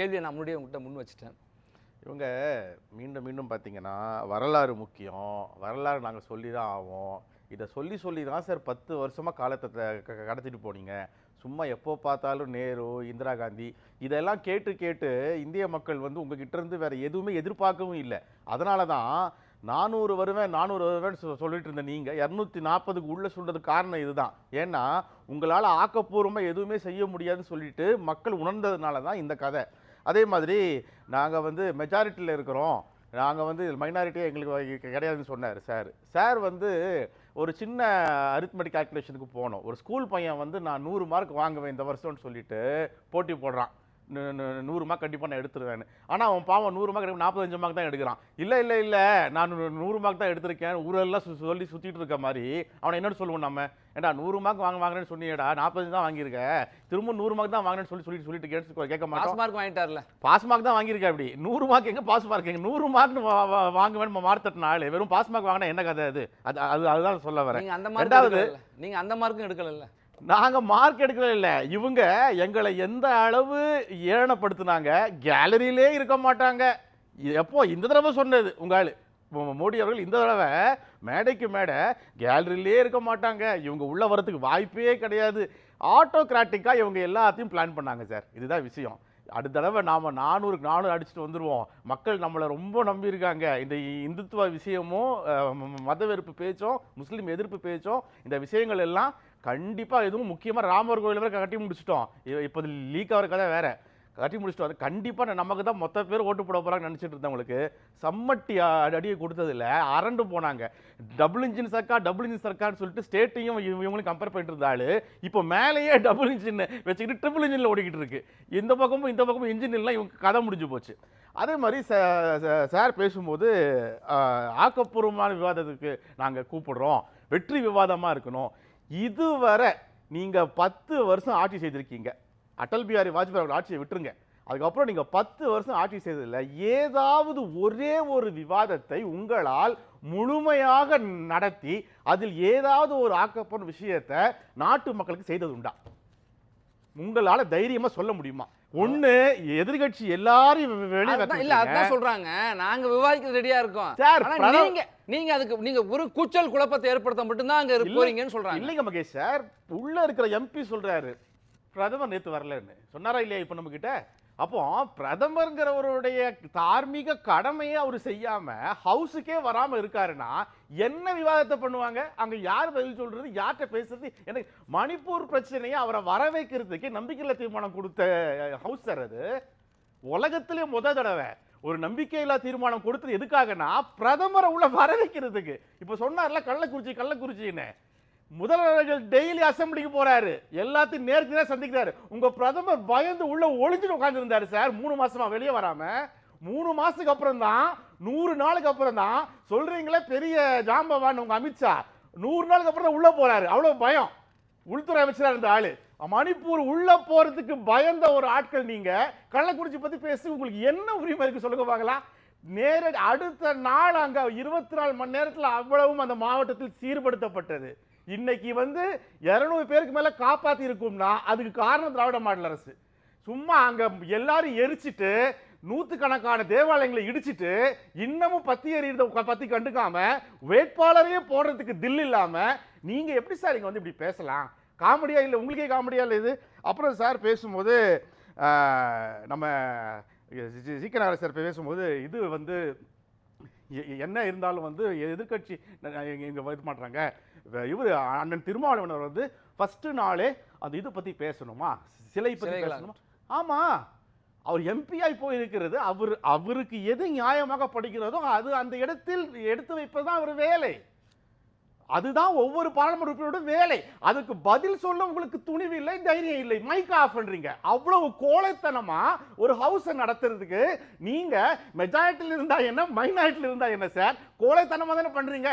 கேள்வியை நான் முன்னாடியே உங்கள்கிட்ட முன் வச்சுட்டேன். இவங்க மீண்டும் மீண்டும் பார்த்தீங்கன்னா வரலாறு முக்கியம். வரலாறு நாங்கள் சொல்லி தான் ஆவோம். இதை சொல்லி சொல்லி தான் சார் பத்து வருஷமாக காலத்தை க- கடத்திட்டு போனீங்க. சும்மா எப்போ பார்த்தாலும் நேரு இந்திரா காந்தி இதெல்லாம் கேட்டு கேட்டு இந்திய மக்கள் வந்து உங்ககிட்ட இருந்து வேறு எதுவுமே எதிர்பார்க்கவும் இல்லை. அதனால தான் நானூறு வருவேன் நானூறு வருவேன் சொ- சொல்லிட்டு இருந்த நீங்கள் இரநூத்தி நாற்பதுக்கு உள்ளே சொல்கிறதுக்கு காரணம் இதுதான். ஏன்னா உங்களால் ஆக்கப்பூர்வமாக எதுவுமே செய்ய முடியாதுன்னு சொல்லிட்டு மக்கள் உணர்ந்ததுனால தான் இந்த கதை. அதே மாதிரி நாங்கள் வந்து மெஜாரிட்டியில் இருக்கிறோம். நாங்கள் வந்து மைனாரிட்டியே எங்களுக்கு கிடையாதுன்னு சொன்னார் சார் சார் வந்து ஒரு சின்ன அரித்மெட்டிக் கால்குலேஷனுக்கு போனோம். ஒரு ஸ்கூல் பையன் வந்து நான் நூறு மார்க் வாங்குவேன் இந்த வருஷம்னு சொல்லிட்டு போட்டி போடுறான். நூறு மார்க் கண்டிப்பாக நான் எடுத்துருவேன்னு. ஆனால் அவன் பாவம் நூறு மார்க் நாற்பத்தஞ்சு மார்க் தான் எடுக்கிறான். இல்லை இல்லை இல்லை. நான் நூறு மார்க் தான் எடுத்திருக்கேன். ஊரெல்லாம் சொல்லி சுற்றிட்டு இருக்க மாதிரி. அவனை என்னன்னு சொல்லுவோம் நம்ம? ஏண்டா நூறு மார்க் வாங்க வாங்குறேன்னு சொன்னியேடா. நாற்பத்தஞ்சு தான் வாங்கியிருக்க. திரும்ப நூறு மார்க் தான் வாங்கினேன்னு சொல்லி சொல்லிட்டு சொல்லிட்டு கேட்டு கேட்க மாட்டோம். பாஸ் மார்க் வாங்கிட்டார்ல. பாஸ் மார்க் தான் வாங்கியிருக்கேன் அப்படி. நூறு மார்க் எங்க பாஸ் மார்க் எங்க நூறு மார்க் வாங்குவேன் மார்த்தட்டின ஆளு. வெறும் பாஸ் மார்க் வாங்கினா என்ன கதை அது? அது அது அதுதான் சொல்ல வரேன். அந்த மார்க் ரெண்டாவது- எடுக்கல. நீங்க அந்த மார்க்கும் எடுக்கல நாங்கள் மார்க் எடுக்கல இல்லை. இவங்க எங்களை எந்த அளவு ஏளனப்படுத்துனாங்க? கேலரியிலே இருக்க மாட்டாங்க. எப்போ? இந்த தடவை சொன்னது உங்கள் மோடி அவர்கள் இந்த தடவை மேடைக்கு மேடை கேலரியிலே இருக்க மாட்டாங்க. இவங்க உள்ளே வரதுக்கு வாய்ப்பே கிடையாது. ஆட்டோகிராட்டிக்காக இவங்க எல்லாத்தையும் பிளான் பண்ணாங்க சார் இதுதான் விஷயம். அடுத்த தடவை நாம் நானூறுக்கு நானூறு அடிச்சுட்டு வந்துடுவோம் மக்கள் நம்மளை ரொம்ப நம்பியிருக்காங்க இந்த இந்துத்துவ விஷயமும் மத வெறுப்பு பேச்சும் முஸ்லீம் எதிர்ப்பு பேச்சும் இந்த விஷயங்கள் எல்லாம் கண்டிப்பாக எதுவும் முக்கியமாக ராமர் கோயில் வரை கட்டி முடிச்சிட்டோம். இப்போ லீக் ஆகிற கதை வேற. கட்டி முடிச்சிட்டோம். அது கண்டிப்பாக நமக்கு தான் மொத்த பேர் ஓட்டு போட போகிறாங்க நினச்சிட்டு இருந்தவங்களுக்கு சம்மட்டி அடியை கொடுத்ததில்ல. அரண்டு போனாங்க. டபுள் இன்ஜின் சர்க்கா டபுள் இன்ஜின் சர்க்கார்னு சொல்லிட்டு ஸ்டேட்டையும் இவங்களும் கம்பேர் பண்ணிட்டு இருந்தாலு இப்போ மேலேயே டபுள் இன்ஜின் வச்சுக்கிட்டு ட்ரிபிள் இன்ஜினில் ஓடிக்கிட்டு இருக்கு. இந்த பக்கமும் இந்த பக்கமும் இன்ஜின் எல்லாம் இவங்க கதை முடிஞ்சு போச்சு. அதே மாதிரி ச- சார் பேசும்போது ஆக்கப்பூர்வமான விவாதத்துக்கு நாங்கள் கூப்பிடுறோம். வெற்றி விவாதமாக இருக்கணும். இதுவரை நீங்கள் பத்து வருஷம் ஆட்சி செய்திருக்கீங்க. அடல் பிஹாரி வாஜ்பாய் அவர்கள் ஆட்சியை விட்டுருங்க. அதுக்கப்புறம் நீங்கள் பத்து வருஷம் ஆட்சி செய்ததில் ஏதாவது ஒரே ஒரு விவாதத்தை உங்களால் முழுமையாக நடத்தி அதில் ஏதாவது ஒரு ஆக்கப்படும் விஷயத்தை நாட்டு மக்களுக்கு செய்தது உண்டா? உங்களால் தைரியமாக சொல்ல முடியுமா? ஒண்ணு எதிர்கட்சி எல்லாரையும் வெ- வெளியே இல்ல. அதான் சொல்றாங்க. நாங்க விவாதிக்க ரெடியா இருக்கோம். சார், நீங்க நீங்க அதுக்கு நீங்க ஒரு கூச்சல் குழப்பத்தை ஏற்படுத்த மட்டும்தான் அங்க போறீங்கன்னு சொல்றாங்க. இல்லைங்க மகேஷ் சார் உள்ள இருக்கிற எம்பி சொல்றாரு. பிரதமர் நேத்து வரலன்னு. சொன்னாரா இல்லையா இப்ப நம்ம கிட்ட அப்போ பிரதமர்ங்கிறவருடைய தார்மீக கடமையை அவர் செய்யாம ஹவுஸுக்கே வராம இருக்காருன்னா என்ன விவாதத்தை பண்ணுவாங்க? அங்க யார் பதில் சொல்றது? யார்கிட்ட பேசுறது? எனக்கு மணிப்பூர் பிரச்சனையை அவரை வர வைக்கிறதுக்கு நம்பிக்கையில்லா தீர்மானம் கொடுத்த ஹவுஸ் சார் அது. உலகத்திலே முத தடவை ஒரு நம்பிக்கையில்லா தீர்மானம் கொடுத்தது எதுக்காகனா பிரதமரை உள்ள வர வைக்கிறதுக்கு. இப்ப சொன்னார்ல கள்ளக்குறிச்சி கள்ளக்குறிச்சின்னு. முதல்வர்கள் டெய்லி அசெம்பிளிக்கு போறாரு. எல்லாத்தையும் நேருக்கு நேரம் சந்திக்கிறாரு. உங்க பிரதமர் பயந்து உள்ள ஒளிஞ்சுட்டு உட்காந்துருந்தாரு சார். மூணு மாசமா வெளியே வராம. மூணு மாசத்துக்கு அப்புறம் தான் நூறு நாளுக்கு அப்புறம் தான் சொல்றீங்களே பெரிய ஜாம்பவான் உங்க அமித்ஷா. நூறு நாளுக்கு அப்புறம் தான் உள்ள போறாரு. அவ்வளவு பயம். உள்துறை அமைச்சராக இருந்த ஆளு. மணிப்பூர் உள்ள போறதுக்கு பயந்த ஒரு ஆட்கள் நீங்க. கள்ளக்குறிச்சி பத்தி பேசி உங்களுக்கு என்ன உரிமை இருக்கு சொல்லுங்க பார்க்கலாம். நேரடி அடுத்த நாள் அங்க இருபத்தி நாலு மணி நேரத்தில் அவ்வளவும் அந்த மாவட்டத்தில் சீர்படுத்தப்பட்டது. இன்னைக்கு வந்து இரநூறு பேருக்கு மேலே காப்பாத்தி இருக்கும்னா அதுக்கு காரணம் திராவிட மாடல் அரசு. சும்மா அங்கே எல்லாரும் எரிச்சிட்டு நூற்றுக்கணக்கான தேவாலயங்களை இடிச்சிட்டு இன்னமும் பத்தி எறியறத பற்றி கண்டுக்காம வேட்பாளரையே போடுறதுக்கு தில் இல்லாமல் நீங்கள் எப்படி சார் இங்கே வந்து இப்படி பேசலாம்? காமெடியாக இல்லை உங்களுக்கே காமெடியாக இல்லை இது? அப்புறம் சார் பேசும்போது நம்ம சீக்கநாத சார் பேசும்போது இது வந்து என்ன இருந்தாலும் வந்து எதிர்க்கட்சி இங்கே இது பண்ணுறாங்க இவர் அண்ணன் திருமாவளவனர் வந்து ஃபஸ்ட்டு நாளே அந்த இது பற்றி பேசணுமா? சிலை பற்றி? பேசணுமா? ஆமாம் அவர் எம்பியாய் போயிருக்கிறது. அவர் அவருக்கு எது நியாயமாக படிக்கிறதோ அது அந்த இடத்தில் எடுத்து வைப்பது தான் அவர் வேலை. அதுதான் ஒவ்வொரு பாராளுமன்ற உறுப்பினரோட வேலை. அதுக்கு பதில் சொல்ல உங்களுக்கு துணிவு இல்லை தைரியம் இல்லை. மைக் ஆஃப் பண்றீங்க. அவ்வளவு கோழைத்தனமா ஒரு ஹவுஸை நடத்துறதுக்கு நீங்க மெஜாரிட்டியில் இருந்தா என்ன மைனாரிட்டியில் இருந்தா என்ன சார் கோழைத்தனமா தானே பண்றீங்க.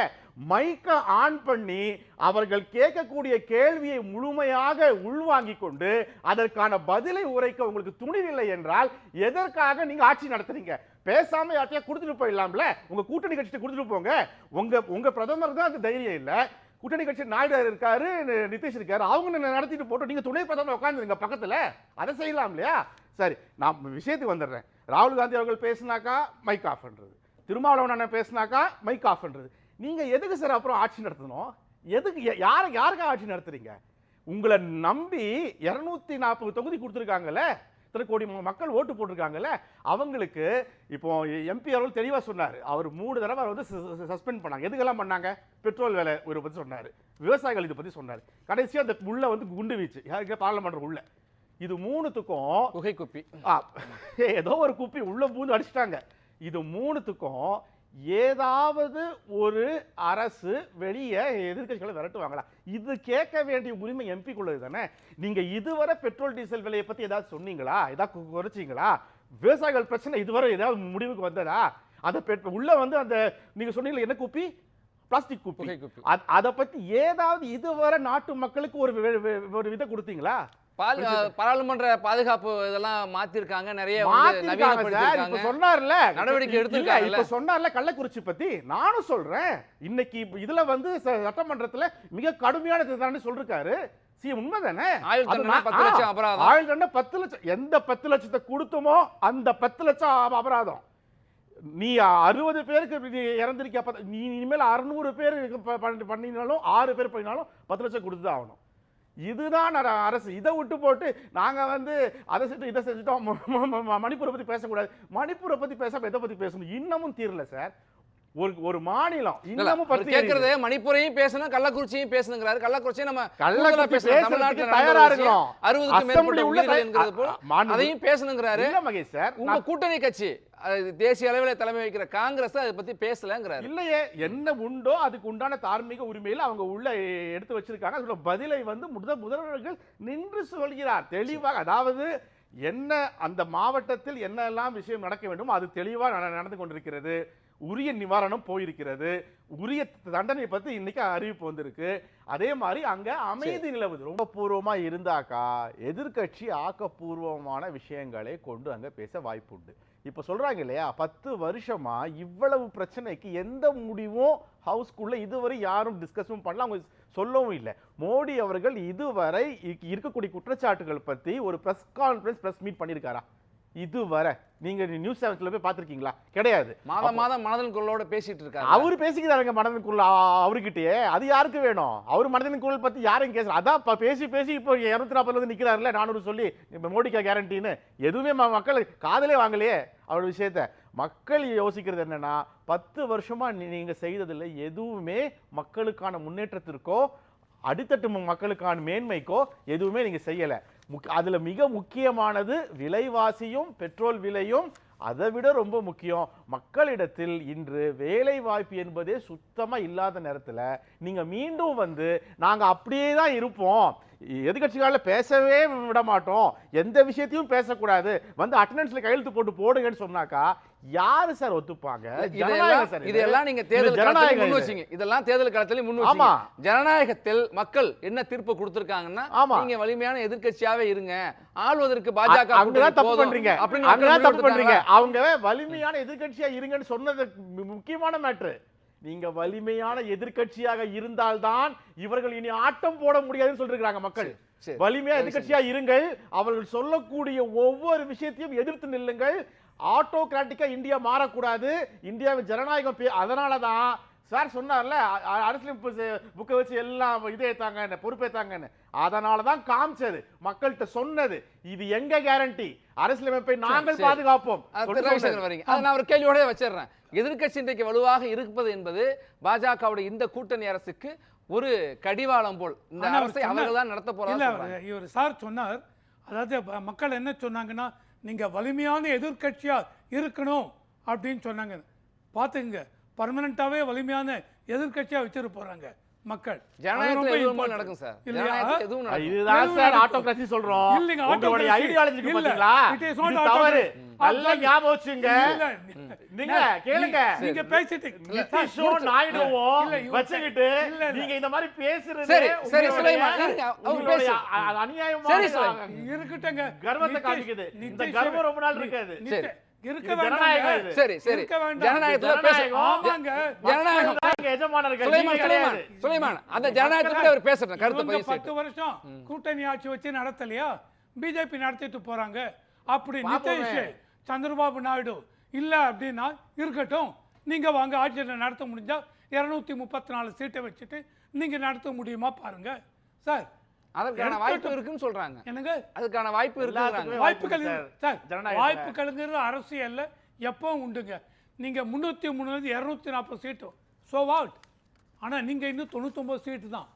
மைக்கை ஆன் பண்ணி அவர்கள் கேட்கக்கூடிய கேள்வியை முழுமையாக உள்வாங்கிக் கொண்டு அதற்கான பதிலை உரைக்க உங்களுக்கு துணிவில்லை என்றால் எதற்காக நீங்க ஆட்சி நடத்துறீங்க? பேசாம யார்ட்டையா கொடுத்துட்டு போயிடலாம்ல? உங்க கூட்டணி கட்சிட்டு கொடுத்துட்டு போங்க. உங்க உங்க பிரதமர் தான் அது தைரியம் இல்லை. கூட்டணி கட்சி நாயுடு இருக்காரு நிதிஷ் இருக்காரு. அவங்க நடத்திட்டு போட்டோம் நீங்க துணை பிரதமர் உட்காந்துருங்க பக்கத்துல. அதை செய்யலாம் இல்லையா? சரி நான் விஷயத்துக்கு வந்துடுறேன். ராகுல் காந்தி அவர்கள் பேசினாக்கா மைக் ஆஃப்ன்றது திருமாவளவன் அண்ணன் பேசினாக்கா மைக் ஆஃப்ன்றது நீங்க எதுக்கு சார் அப்புறம் ஆட்சி நடத்தணும்? எதுக்கு யாரு யாருக்கா ஆட்சி நடத்துறீங்க? உங்களை நம்பி இருநூத்தி நாற்பது தொகுதி கொடுத்துருக்காங்கல்ல? இத்தனை கோடி மக்கள் ஓட்டு போட்டிருக்காங்கல்ல? அவங்களுக்கு இப்போ எம்பி அவர்கள் தெளிவா சொன்னார். அவர் மூணு தடவை அவர் வந்து சஸ்பெண்ட் பண்ணாங்க. எதுக்கெல்லாம் பண்ணாங்க? பெட்ரோல் விலை உயர்வை பத்தி சொன்னார். விவசாயிகள் இதை பத்தி சொன்னார். கடைசியா அந்த உள்ள வந்து குண்டு வீச்சு. யாருக்கு? பார்லமெண்ட் உள்ள. இது மூணுத்துக்கும் புகை குப்பி ஏதோ ஒரு குப்பி உள்ள பூந்து அடிச்சிட்டாங்க. இது மூணுத்துக்கும் ஏதாவது ஒரு அரசு வெளியே எதிர்க்கட்சிகளை விரட்டுவாங்களா? இது கேட்க வேண்டிய உரிமை எம்பிக்குள்ளது தானே? நீங்க இதுவரை பெட்ரோல் டீசல் விலையை பத்தி ஏதாவது சொன்னீங்களா? ஏதாவது குறைச்சீங்களா? விவசாயிகள் பிரச்சனை இதுவரை ஏதாவது முடிவுக்கு வந்ததா? அந்த பெட் உள்ள வந்து அந்த நீங்க சொன்னீங்களே என்ன குப்பி? பிளாஸ்டிக் குப்பி. அத- அத பத்தி ஏதாவது இதுவரை நாட்டு மக்களுக்கு ஒரு ஒரு விதை கொடுத்தீங்களா? பாராளுமன்ற பாதுகாப்பு இதெல்லாம் மாத்திருக்காங்க. நிறைய. இப்ப சொன்னார்ல. நடவடிக்கை இல்ல, எடுத்திருக்காங்கல்ல. இப்ப சொன்னார்ல கள்ளக்குறிச்சி பத்தி. நானும் சொல்றேன். இன்னைக்கு இதுல வந்து சட்டமன்றத்துல மிக கடுமையான இதுதான் சொல்லிருக்காரு. சி உண்மைதானே? ஆயுள் தண்டனை பத்து லட்சம் தண்டனை எந்த பத்து லட்சத்தை கொடுத்தோமோ அந்த பத்து லட்சம் அப- அபராதம். நீ அறுபது பேருக்கு நீ இறந்திருக்க நீ இனிமேல் அறுநூறு பேர் பண்ணினாலும் ஆறு பேர் பண்ணினாலும் பத்து லட்சம் கொடுத்து தான் ஆகணும். இதுதான் அரசு. இதை விட்டு போட்டு நாங்க வந்து அதை செஞ்சு இதை செஞ்சுட்டோம் மணிப்பூரை பத்தி பேசக்கூடாது. மணிப்பூரை பத்தி பேசாமல் எதை பத்தி பேசணும்? இன்னமும் தீரல சார். ஒரு ஒரு மாநிலம் இன்னமும் பத்தி கேக்குறது மணிப்பூரையும் பேசணும் கள்ளக்குறிச்சியும் பேசணுங்கிறாரு. கள்ளக்குறிச்சியும் நம்ம கள்ளக்குறிச்சி தமிழ்நாட்டுல தயாரா இருக்கிறோம். விஷயம் அறுபதுக்கும் மேற்பட்ட உள்ள அதையும் பேசணுங்கிறாரு. இல்ல மகேஷ் சார் உங்க கூட்டணி கட்சி தேசிய அளவில் தலைமை வைக்கிற காங்கிரஸ் அதை பத்தி பேசலங்கிறாரு. இல்லையே என்ன உண்டோ அதுக்கு உண்டான தார்மீக உரிமையில் அவங்க உள்ள எடுத்து வச்சிருக்காங்க. அதோட பதிலை வந்து முத முதல்வர்கள் நின்று சொல்கிறார். தெளிவாக அதாவது என்ன அந்த மாவட்டத்தில் என்னெல்லாம் விஷயம் நடக்க வேண்டும் அது தெளிவாக நட- நடந்து கொண்டிருக்கிறது. உரிய நிவாரணம் போயிருக்கிறது. உரிய தண்டனை பத்தி இன்னைக்கு அறிவிப்பு வந்திருக்கு. அதே மாதிரி அங்க அமைதி நிலவுது. ரொம்ப பூர்வமா இருந்தாக்கா எதிர்க்கட்சி ஆக்கப்பூர்வமான விஷயங்களை கொண்டு அங்க பேச வாய்ப்புண்டு இப்ப சொல்றாங்க இல்லையா பத்து வருஷமா இவ்வளவு பிரச்சனைக்கு எந்த முடிவும் ஹவுஸ்குள்ள இதுவரை யாரும் டிஸ்கஸும் பண்ணல. அவங்க சொல்லவும் இல்லை. மோடி அவர்கள் இதுவரை இருக்கக்கூடிய குற்றச்சாட்டுகள் பத்தி ஒரு பிரஸ் கான்ஃபரன்ஸ் பிரஸ் மீட் பண்ணியிருக்காரா? இதுவரை நீங்க நியூஸ் செவன்ஸ்ல போய் பார்த்திருக்கீங்களா? கிடையாது. மாதம் மாதம் மனதின் குரலோட பேசிட்டு இருக்காரு அவர் பேசிக்கிறாருங்க மனதின் குரல். அ- அவர்கிட்டயே அது யாருக்கு வேணும்? அவர் மனதின் குரல் பத்தி யாரும் கேட்கல அதான் பேசி பேசி இப்போ இருநூத்தி நாற்பதுல இருந்து நிக்கிறாருல நானூறு சொல்லி மோடிக்கா கேரண்டின்னு எதுவுமே மக்கள் காதலே வாங்கலையே அவர் விஷயத்த. மக்கள் யோசிக்கிறது என்னன்னா பத்து வருஷமா நீங்க செய்ததில்ல எதுவுமே மக்களுக்கான முன்னேற்றத்திற்கோ அடித்தட்டு மக்களுக்கான மேன்மைக்கோ எதுவுமே நீங்க செய்யல. அதில் மிக முக்கியமானது விலைவாசியும் பெட்ரோல் விலையும் அதை விட ரொம்ப முக்கியம். மக்களிடத்தில் இன்று வேலை வாய்ப்பு என்பதே சுத்தமாக இல்லாத நேரத்தில் நீங்கள் மீண்டும் வந்து நாங்கள் அப்படியே தான் இருப்போம். எதிர்கட்சிகால பேசவே விட மாட்டோம் எந்த விஷயத்தையும் பேசக்கூடாது. வந்து அட்டண்டன்ஸ்ல கையெழுத்து போட்டு போடுங்கன்னு சொன்னாக்கா யாரு சார் ஒத்துப்பாங்க? இதெல்லாம் நீங்க தேர்தல் ஜனநாயகம் முன். வச்சீங்க. இதெல்லாம் தேர்தல் களத்துல முன் ஆமா. ஜனநாயகத்தில் மக்கள் என்ன தீர்ப்பு கொடுத்திருக்காங்கன்னா ஆமா. நீங்க வலிமையான எதிர்க்கட்சியாவே இருங்க. ஆள்வதற்கு பாஜக அங்கதான் தப்பு பண்றீங்க. அப்படின்னு அங்கதான் தப்பு பண்றீங்க? அவங்க வலிமையான எதிர்க்கட்சியா இருங்கன்னு சொன்னது முக்கியமான மேட்ரு நீங்க வலிமையான எதிர்க்கட்சியாக இருந்தால்தான் இவர்கள் இனி ஆட்டம் போட முடியாதுன்னு சொல்லிருக்காங்க மக்கள். வலிமையா சரி, எதிர்க்கட்சியா இருங்கள். அவர்கள் சொல்லக்கூடிய ஒவ்வொரு விஷயத்தையும் எதிர்த்து நில்லுங்கள். ஆட்டோகிராட்டிக்கா இந்தியா மாறக்கூடாது. இந்தியாவின் ஜனநாயகம் அதனாலதான் சார் சொன்னார்ல அ- அ- அரசியல் புக்கை வச்சு எல்லாம் இதே ஏத்தாங்கன்னு பொறுப்பேத்தாங்கன்னு அதனால தான் காமிச்சது. மக்கள்கிட்ட சொன்னது. இது எங்க கேரண்டி அரசியலமைப்பை நாங்கள். பாதுகாப்போம். வரீங்க. அதை நான் ஒரு கேள்வியோட வச்சிடுறேன். எதிர்க்கட்சி இன்றைக்கு வலுவாக இருப்பது என்பது பாஜகவுடைய இந்த கூட்டணி அரசுக்கு ஒரு கடிவாளம் போல். இந்த அரசை. அவர்கள் தான் நடத்த போறாங்க இவர் சார் சொன்னார். அதாவது மக்கள் என்ன சொன்னாங்கன்னா நீங்க வலிமையான எதிர்க்கட்சியா இருக்கணும் அப்படின்னு சொன்னாங்க. பாத்துங்க பர்மனண்டாவே வலிமையான எதிர்க்கட்சியா வச்சிரு போறாங்க. மக்கள் ஜனநாயகத்துல எதுவும். நடக்கும் சார் இல்லையா? ஜனநாயகத்துல எதுவும் அஹ் நடக்கும் இதுதான் எதுவும் சார் நடக்கும். ஆட்டோகிராசி சொல்றோம் இல்லைங்க. ஐடியாலஜி இருக்கு பாத்தீங்களா தவறு. நல்லா. ஞாபகம் வச்சுங்க நீங்க கேளுங்க நீங்க பேசிட்டு இல்ல, இவங்க- வச்சுக்கிட்டு. நீங்க இந்த மாதிரி பேசுறது சரி, சரி, சுலைமான், உங்களுடைய பேசு. அ- அ- அநியாயமான சரி, சுலைமான். இருக்கட்டுங்க கர்வத்தை நிதிஷ்- காமிக்குது இந்த நிதிஷ் கர்வம் ரொம்ப நாள் இருக்காது. இருக்க இது. சரி சரி. இருக்க வேண்டாம். ஜனநாயகத்துல. ஆமாங்க. ஜனநாயகம். எஜமானர்கள் சுலைமான் நீங்க சுலைமான் கிடையாது. சுலைமான். அந்த ஜனநாயகத்துல அவர் பேசட்டும் கருத்தை பதிவு பத்து வருஷம் கூட்டணி ஆட்சி வச்சு நடத்தலையா? பிஜேபி நடத்திட்டு போறாங்க. அப்படி. நிதிஷ் சந்திரபாபு நாயுடு இல்ல அப்படின்னா இருக்கட்டும். நீங்க வாங்க ஆட்சியில் நடத்த முடிஞ்சா இருநூத்தி முப்பத்தி நாலு சீட்டை வச்சுட்டு நீங்க நடத்த முடியுமா பாருங்க. சார் அதற்கான வாய்ப்பு இருக்குன்னு சொல்றாங்க. என்னங்க? அதுக்கான வாய்ப்பு வாய்ப்புகள் இருக்கு. இருக்கு சார். வாய்ப்புகள்ங்கிறது அரசியல்ல எப்பவும் உண்டுங்க. நீங்க முந்நூற்றி மூணுலேருந்து இரநூத்தி நாற்பது சீட்டு ஸோ வாட் ஆனா நீங்க இன்னும் தொண்ணூத்தொம்பது சீட்டு தான்.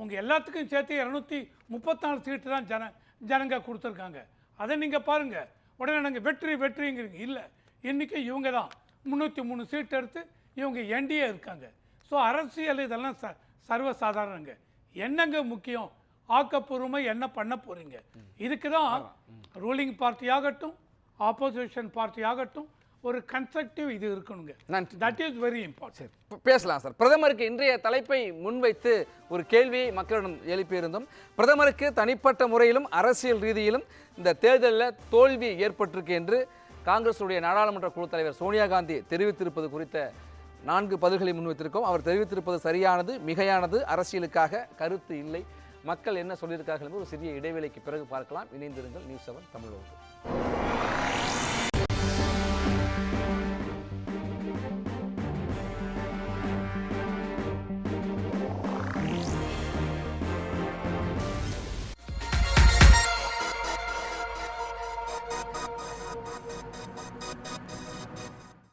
உங்க எல்லாத்துக்கும் சேர்த்து இரநூத்தி முப்பத்தாலு சீட்டு தான் ஜன ஜனங்க கொடுத்துருக்காங்க. அதை நீங்க பாருங்க. உடனே நாங்கள் வெற்றி வெற்றிங்கிறீங்க. இல்லை இன்னைக்கு இவங்க தான். முந்நூற்றி மூணு சீட் எடுத்து இவங்க என்டிஏ இருக்காங்க. ஸோ அரசியல் இதெல்லாம் ச சர்வசாதாரணங்க. என்னங்க முக்கியம்? ஆக்கப்பூர்வமாக என்ன பண்ண போறீங்க? இதுக்கு தான் ரூலிங் பார்ட்டி ஆகட்டும் ஆப்போசிஷன் பார்ட்டி ஆகட்டும் ஒரு கன்ஸ்ட்ரக்டிவ் இது இருக்கணுங்க. தட் இஸ் வெரி இம்பார்ட்டன்ட் பேசலாம் சார். பிரதமருக்கு இன்றைய தலைப்பை முன்வைத்து ஒரு கேள்வியை மக்களிடம் எழுப்பியிருந்தோம். பிரதமருக்கு தனிப்பட்ட முறையிலும் அரசியல் ரீதியிலும் இந்த தேர்தலில் தோல்வி ஏற்பட்டிருக்கு என்று காங்கிரசுடைய நாடாளுமன்ற குழு தலைவர் சோனியா காந்தி தெரிவித்திருப்பது குறித்த நான்கு பதில்களை முன்வைத்திருக்கோம். அவர் தெரிவித்திருப்பது சரியானது மிகையானது. அரசியலுக்காக கருத்து இல்லை. மக்கள் என்ன சொல்லியிருக்கார்கள் என்று ஒரு சிறிய இடைவேளைக்கு பிறகு பார்க்கலாம். இணைந்திருங்கள் நியூஸ் செவன் தமிழ் ஒன்று.